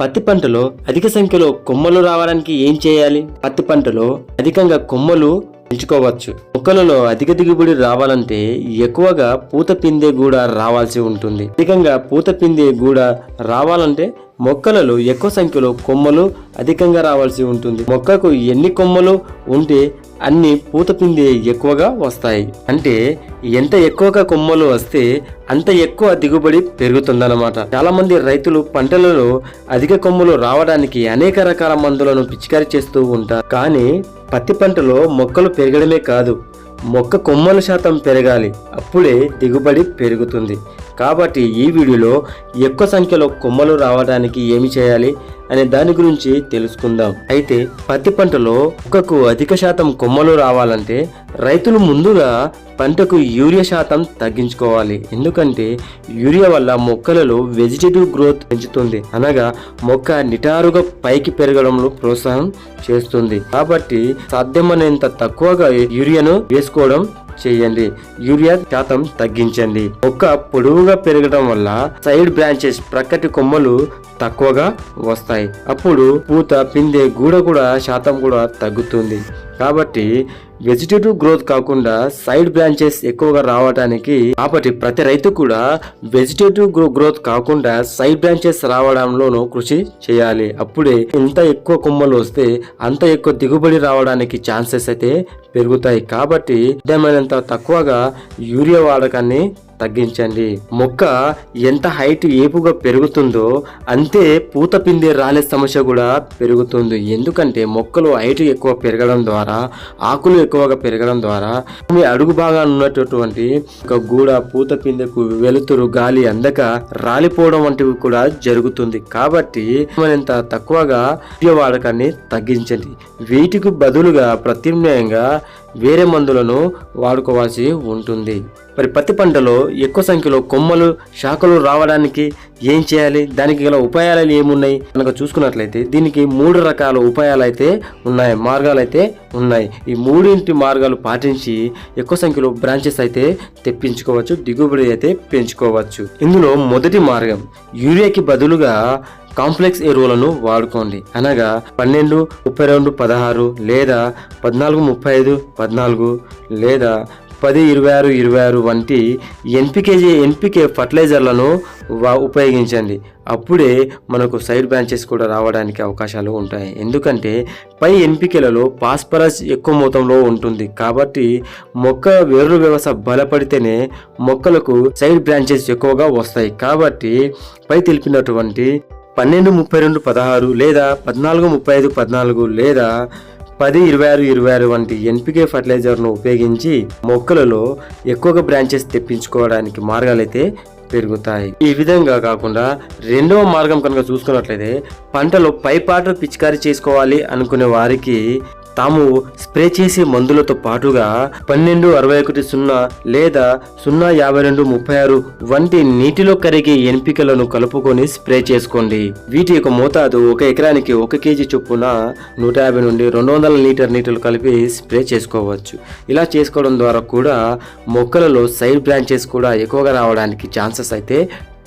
పత్తి పంటలో అధిక సంఖ్యలో కొమ్మలు రావడానికి ఏం చేయాలి? పత్తి పంటలో అధికంగా కొమ్మలు పెంచుకోవచ్చు. మొక్కలలో అధిక దిగుబడి రావాలంటే ఎక్కువగా పూత పిందె కూడా రావాల్సి ఉంటుంది. అధికంగా పూత పిందె కూడా రావాలంటే మొక్కలలో ఎక్కువ సంఖ్యలో కొమ్మలు అధికంగా రావాల్సి ఉంటుంది. మొక్కకు ఎన్ని కొమ్మలు ఉంటే అన్ని పూత పిండి ఎక్కువగా వస్తాయి. అంటే ఎంత ఎక్కువగా కొమ్మలు వస్తే అంత ఎక్కువ దిగుబడి పెరుగుతుందన్నమాట. చాలా మంది రైతులు పంటలలో అధిక కొమ్మలు రావడానికి అనేక రకాల మందులను పిచికారీ చేస్తూ ఉంటారు. కానీ పత్తి పంటలో మొక్కలు పెరగడమే కాదు మొక్క కొమ్మల శాతం పెరగాలి. అప్పుడే దిగుబడి పెరుగుతుంది. కాబట్టి ఈ వీడియోలో ఎక్కువ సంఖ్యలో కొమ్మలు రావడానికి ఏమి చేయాలి అనే దాని గురించి తెలుసుకుందాం. అయితే పత్తి పంటలో ఒక్కకు అధిక శాతం కొమ్మలు రావాలంటే రైతులు ముందుగా పంటకు యూరియా శాతం తగ్గించుకోవాలి. ఎందుకంటే యూరియా వల్ల మొక్కలలో వెజిటేటివ్ గ్రోత్ పెంచుతుంది. అనగా మొక్క నిటారుగా పైకి పెరగడంలో ప్రోత్సాహం చేస్తుంది. కాబట్టి సాధ్యమైనంత తక్కువగా యూరియాను వేసుకోవడం చేయండి. యూరియా శాతం తగ్గించండి. మొక్క పొడవుగా పెరగడం వల్ల సైడ్ బ్రాంచెస్ ప్రక్కటి కొమ్మలు తక్కువగా వస్తాయి. అప్పుడు పూత పిందె గూడ కూడా శాతం కూడా తగ్గుతుంది. కాబట్టి వెజిటేటివ్ గ్రోత్ కాకుండా సైడ్ బ్రాంచెస్ ఎక్కువగా రావడానికి కాబట్టి ప్రతి రైతు కూడా వెజిటేటివ్ గ్రోత్ కాకుండా సైడ్ బ్రాంచెస్ రావడంలోనూ కృషి చేయాలి. అప్పుడే ఎంత ఎక్కువ కొమ్మలు వస్తే అంత ఎక్కువ దిగుబడి రావడానికి ఛాన్సెస్ అయితే పెరుగుతాయి. కాబట్టి సాధ్యమైనంత తక్కువగా యూరియా వాడకాన్ని తగ్గించండి. మొక్క ఎంత హైట్ ఏపుగా పెరుగుతుందో అంతే పూత పిందే రాలే సమస్య కూడా పెరుగుతుంది. ఎందుకంటే మొక్కలు హైట్ ఎక్కువ పెరగడం ద్వారా ఆకులు ఎక్కువగా పెరగడం ద్వారా మీ అడుగు భాగాన్ని ఉన్నటువంటి ఒక గూడ పూత పిందెకు వెలుతురు గాలి అందక రాలిపోవడం వంటివి కూడా జరుగుతుంది. కాబట్టి మరింత తక్కువగా యూరియా వాడకాన్ని తగ్గించండి. వీటికి బదులుగా ప్రత్యామ్నాయంగా వేరే మందులను వాడుకోవాల్సి ఉంటుంది. మరి పత్తి పంటలో ఎక్కువ సంఖ్యలో కొమ్మలు శాఖలు రావడానికి ఏం చేయాలి? దానికి గల ఉపాయాలు ఏమున్నాయి? కనుక చూసుకున్నట్లయితే దీనికి మూడు రకాల ఉపాయాలు అయితే ఉన్నాయి మార్గాలు అయితే ఉన్నాయి. ఈ మూడింటి మార్గాలు పాటించి ఎక్కువ సంఖ్యలో బ్రాంచెస్ అయితే తెప్పించుకోవచ్చు దిగుబడి అయితే పెంచుకోవచ్చు. ఇందులో మొదటి మార్గం యూరియాకి బదులుగా కాంప్లెక్స్ ఎరువులను వాడుకోండి. అనగా పన్నెండు ముప్పై రెండు పదహారు లేదా పద్నాలుగు ముప్పై ఐదు పద్నాలుగు లేదా పది ఇరవై ఆరు ఇరవై ఆరు వంటి ఎన్పికేజీ ఎన్పికే ఫర్టిలైజర్లను ఉపయోగించండి. అప్పుడే మనకు సైడ్ బ్రాంచెస్ కూడా రావడానికి అవకాశాలు ఉంటాయి. ఎందుకంటే పై ఎన్పికలలో పాస్పరస్ ఎక్కువ మొత్తంలో ఉంటుంది. కాబట్టి మొక్క వేరు వ్యవస్థ బలపడితేనే మొక్కలకు సైడ్ బ్రాంచెస్ ఎక్కువగా వస్తాయి. కాబట్టి పై తెలిపినటువంటి పన్నెండు ముప్పై రెండు పదహారు లేదా పద్నాలుగు ముప్పై ఐదు పద్నాలుగు లేదా పది ఇరవై ఆరు ఇరవై ఆరు వంటి ఎన్పికే ఫర్టిలైజర్ను ఉపయోగించి మొక్కలలో ఎక్కువగా బ్రాంచెస్ తెప్పించుకోవడానికి మార్గాలైతే పెరుగుతాయి. ఈ విధంగా కాకుండా రెండవ మార్గం కనుక చూసుకున్నట్లయితే పంటలో పైపాటు పిచికారీ చేసుకోవాలి అనుకునే వారికి తాము స్ప్రే చేసే మందులతో పాటుగా పన్నెండు అరవై ఒకటి సున్నా లేదా సున్నా యాభై రెండు ముప్పై ఆరు వంటి నీటిలో కరిగే ఎంపికలను కలుపుకొని స్ప్రే చేసుకోండి. వీటి యొక్క మోతాదు ఒక ఎకరానికి ఒక కేజీ చొప్పున నూట యాభై నుండి రెండు వందల లీటర్ నీటిలో కలిపి స్ప్రే చేసుకోవచ్చు. ఇలా చేసుకోవడం ద్వారా కూడా మొక్కలలో సైడ్ బ్రాంచెస్ కూడా ఎక్కువగా రావడానికి ఛాన్సెస్ అయితే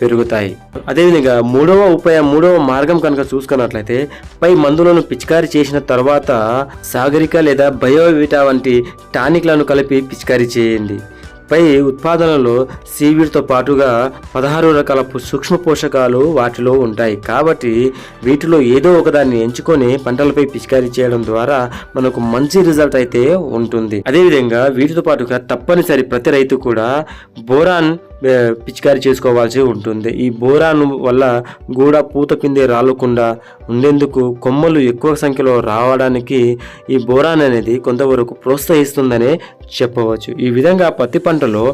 పెరుగుతాయి. అదేవిధంగా మూడవ ఉపాయం మూడవ మార్గం కనుక చూసుకున్నట్లయితే పై మందులను పిచికారీ చేసిన తర్వాత సాగరిక లేదా బయోవిటా వంటి టానిక్లను కలిపి పిచికారీ చేయండి. పై ఉత్పాదనలో సీవీడ్తో పాటుగా పదహారు రకాల సూక్ష్మ పోషకాలు వాటిలో ఉంటాయి. కాబట్టి వీటిలో ఏదో ఒకదాన్ని ఎంచుకొని పంటలపై పిచికారీ చేయడం ద్వారా మనకు మంచి రిజల్ట్ అయితే ఉంటుంది. అదేవిధంగా వీటితో పాటుగా తప్పనిసరి ప్రతి రైతు కూడా బోరాన్ పిచికారీ చేసుకోవాల్సి ఉంటుంది. ఈ బోరాన్ వల్ల గూడ పూత పిందే రాలకుండా ఉండేందుకు కొమ్మలు ఎక్కువ సంఖ్యలో రావడానికి ఈ బోరాన్ అనేది కొంతవరకు ప్రోత్సహిస్తుందనే చెప్పవచ్చు. ఈ విధంగా పత్తి పంటలో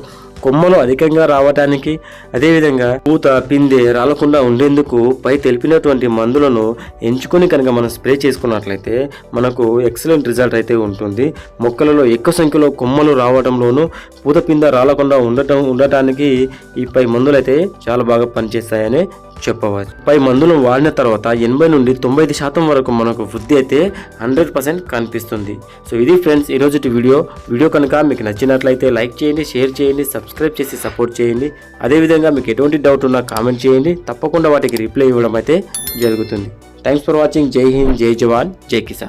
కొమ్మలు అధికంగా రావటానికి అదేవిధంగా పూత పిందె రాలకుండా ఉండేందుకు పై తెలిపినటువంటి మందులను ఎంచుకొని కనుక మనం స్ప్రే చేసుకున్నట్లయితే మనకు ఎక్సలెంట్ రిజల్ట్ అయితే ఉంటుంది. మొక్కలలో ఎక్కువ సంఖ్యలో కొమ్మలు రావడంలోనూ పూత పింద రాలకుండా ఉండటం ఉండటానికి ఈ పై మందులు అయితే చాలా బాగా పనిచేస్తాయని చెప్పవచ్చు. పై మందులను వాడిన తర్వాత ఎనభై నుండి తొంభై ఐదు శాతం వరకు మనకు వృద్ధి అయితే హండ్రెడ్ పర్సెంట్ కనిపిస్తుంది. సో ఇది ఫ్రెండ్స్ ఈ వీడియో. వీడియో కనుక మీకు నచ్చినట్లయితే లైక్ చేయండి షేర్ చేయండి సబ్స్క్రైబ్ చేసి సపోర్ట్ చేయండి. అదేవిధంగా మీకు ఎటువంటి డౌట్ ఉన్నా కామెంట్ చేయండి. తప్పకుండా వాటికి రిప్లై ఇవ్వడం అయితే జరుగుతుంది. Thanks for watching. Jai Hind Jai జవాన్ జై కిసాన్.